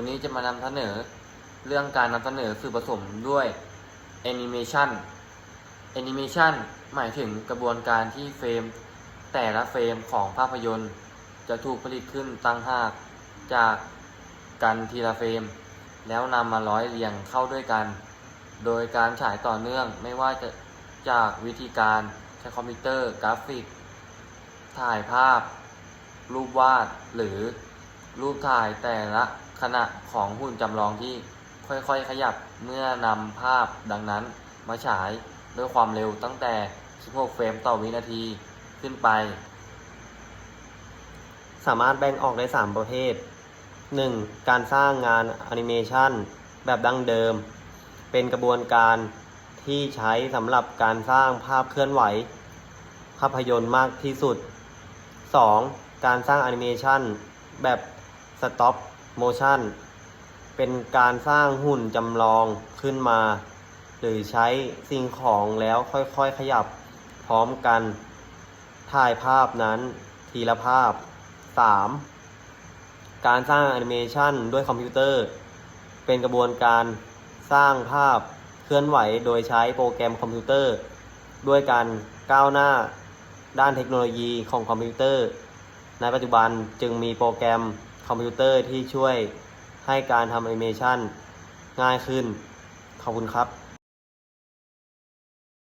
วันนี้จะมานำเสนอเรื่องการนำเสนอสื่อผสมด้วยแอนิเมชันแอนิเมชันหมายถึงกระบวนการที่เฟรม แต่ละเฟรมของภาพยนตร์ จะถูกผลิตขึ้นตั้งหากจากกันทีละเฟรม แล้วนำมาร้อยเรียงเข้าด้วยกัน โดยการฉายต่อเนื่องไม่ว่าจะจากวิธีการใช้คอมพิวเตอร์กราฟิก ถ่ายภาพ รูปวาดหรือรูปถ่ายแต่ละ ขณะของหุ่นจำลองที่ค่อยๆ ขยับเมื่อนำภาพดังนั้นมาฉายด้วยความเร็วตั้งแต่ 16 เฟรมต่อวินาทีขึ้นไป สามารถแบ่งออกได้ 3 ประเภท 1. การสร้างงานแอนิเมชันแบบดั้งเดิม เป็นกระบวนการที่ใช้สำหรับการสร้างภาพเคลื่อนไหว ภาพยนตร์มากที่สุด 2. การสร้างแอนิเมชันแบบ Stop Motion เป็นการสร้างหุ่นจำลองขึ้นมา หรือใช้สิ่งของแล้วค่อยๆขยับพร้อมกัน ถ่ายภาพนั้นทีละภาพ 3. การสร้างแอนิเมชันด้วยคอมพิวเตอร์ เป็นกระบวนการสร้างภาพเคลื่อนไหวโดยใช้โปรแกรมคอมพิวเตอร์ ด้วยการก้าวหน้าด้านเทคโนโลยีของคอมพิวเตอร์ ในปัจจุบันจึงมีโปรแกรม คอมพิวเตอร์ที่ช่วยให้การทำแอนิเมชันง่ายขึ้น ขอบคุณครับ